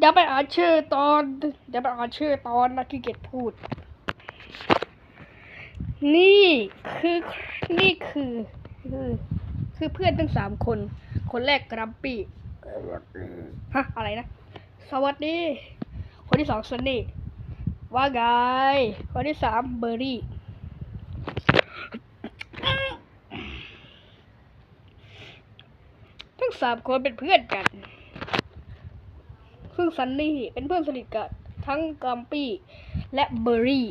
อย่าไปอ่านชื่อตอนอย่าไปอ่านชื่อตอนนะขี้เกียจพูด นี่คือนี่คือคือคือเพื่อนทั้งสามคน คนแรกกรัมปี้ฮะอะไรนะ สวัสดี คนที่สองซันนี่ ว่าไง คนที่สามเบอร์รี่ ทั้งสามคนเป็นเพื่อนกัน ซึ่งซันนี่เป็นเพื่อนสนิทกันทั้งกัมปี้และเบอร์รี่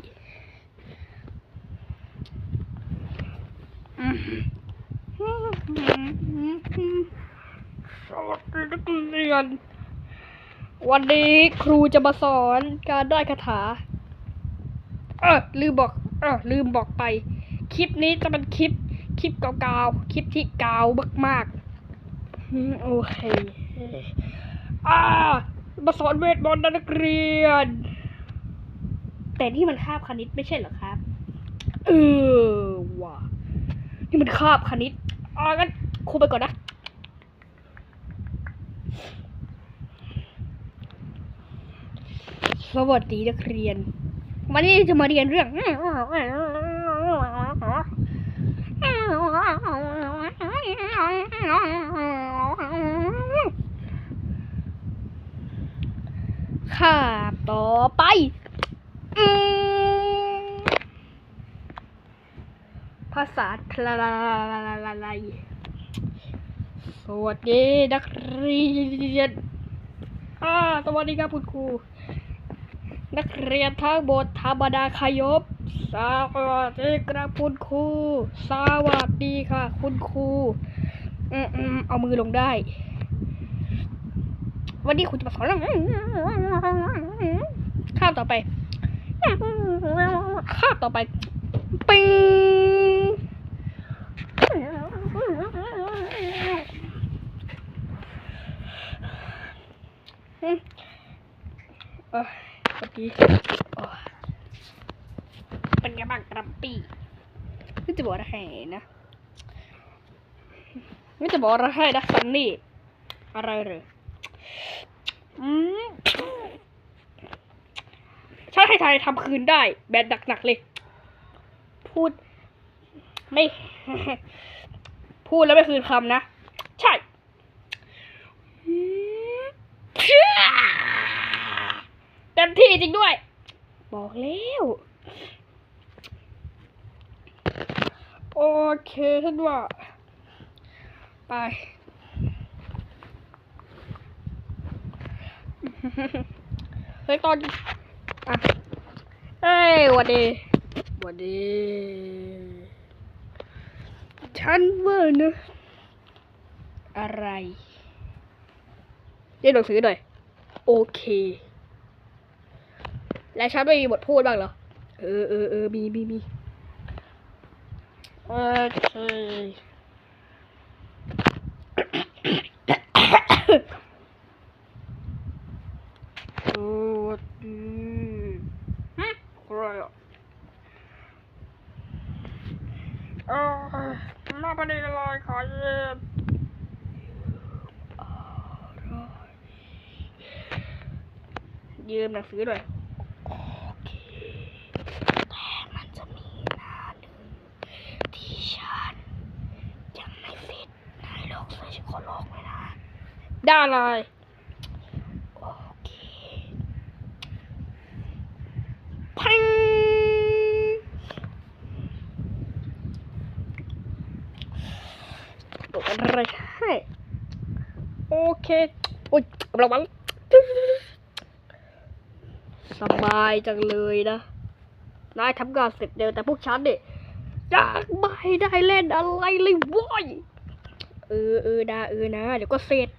สวัสดีนักเรียน วันนี้ครูจะมาสอนการได้คาถา เออลืมบอก เออลืมบอกไป คลิปนี้จะเป็นคลิป คลิปเก่าๆคลิปที่เก่ามากๆ โอเค อ่า มาสอนเวทมนต์นะนักเรียน แต่นี่มันคาบคณิตไม่ใช่เหรอครับ เออว่ะนี่มันคาบคณิตอ่างั้นครูไปก่อนนะสวัสดีนักเรียน วันนี้จะมาเรียนเรื่อง ข้าต่อไปอภาษาทลาลาลาลาลาลายสวัสดีนักเรียนอ่าสวัสดีครับคุณครู นักเรียนทั้งหมดธรรมดาขยบ สวัสดีครับคุณครู สวัสดีค่ะ คุณครู อืมเอามือลงได้ วันนี้คุณจะมาสอนเรื่องข้ามต่อไปข้ามต่อไปปิงอืมเออสวัสดีโอ้เป็นไงบ้างกรัมปี้ไม่จะบอกอะไรนะไม่จะบอกอะไรนะซันนี่อะไรเหร ออืมฉันให้ทยทำคืนได้ แบบหนักๆเลย พูด ไม่ พูดแล้วไม่คืนคำนะ ใช่เต็มที่จริงด้วย บอกแล้วโอเคฉันว่า ไป เฮ้ยตอนอะเอ้ยหวัดดีหวัดดีฉันว่านะอะไรเรียนหนังสือหน่อย โอเค และฉันไม่มีบทพูดบ้างเหรอ เออเออเออมีมีมีโอเค สวัสดีฮะอะไรอะ เออมาปนีอะไรขอเย็นยืมหนังสือหน่อยโอเคแต่มันจะมีหน้าหนึ่งที่ฉันยังไม่เสร็จนายลองใส่ฉันขอลองเลยนะ ได้เลย โอเคพังตัวอะไรให้ โอเคโอ้ยระวังสบายจังเลยนะ นายทำงานเสร็จเร็วแต่พวกฉันเนี่ยอยากไม่ได้เล่นอะไรเลยว้ยเออเออได้เออนะ เดี๋ยวก็เสร็จ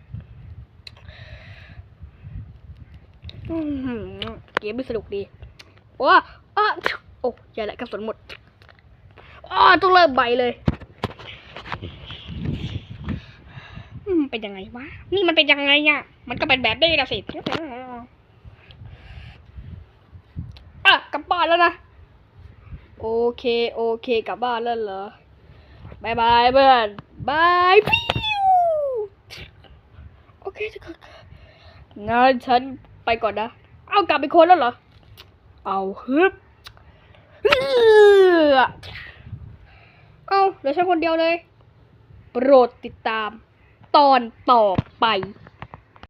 เกมไม่สนุกดีว้าอ้าโอ้ยายแหละกระสุนหมดอ้าต้องเริ่มใบเลย อืมเป็นยังไงวะ นี่มันเป็นยังไงเนี่ยมันก็เป็นแบบนี้นะสิอะกลับบ้านแล้วนะ โอเค โอเคกลับบ้านแล้วเหรอบายบายเพื่อนบายพิวโอเคทุกคนงานฉันไปก่อนนะ เอากลับไปคนแล้วเหรอ เอาฮึบเออเอาเหลือฉันคนเดียวเลย โปรดติดตาม ตอนต่อไป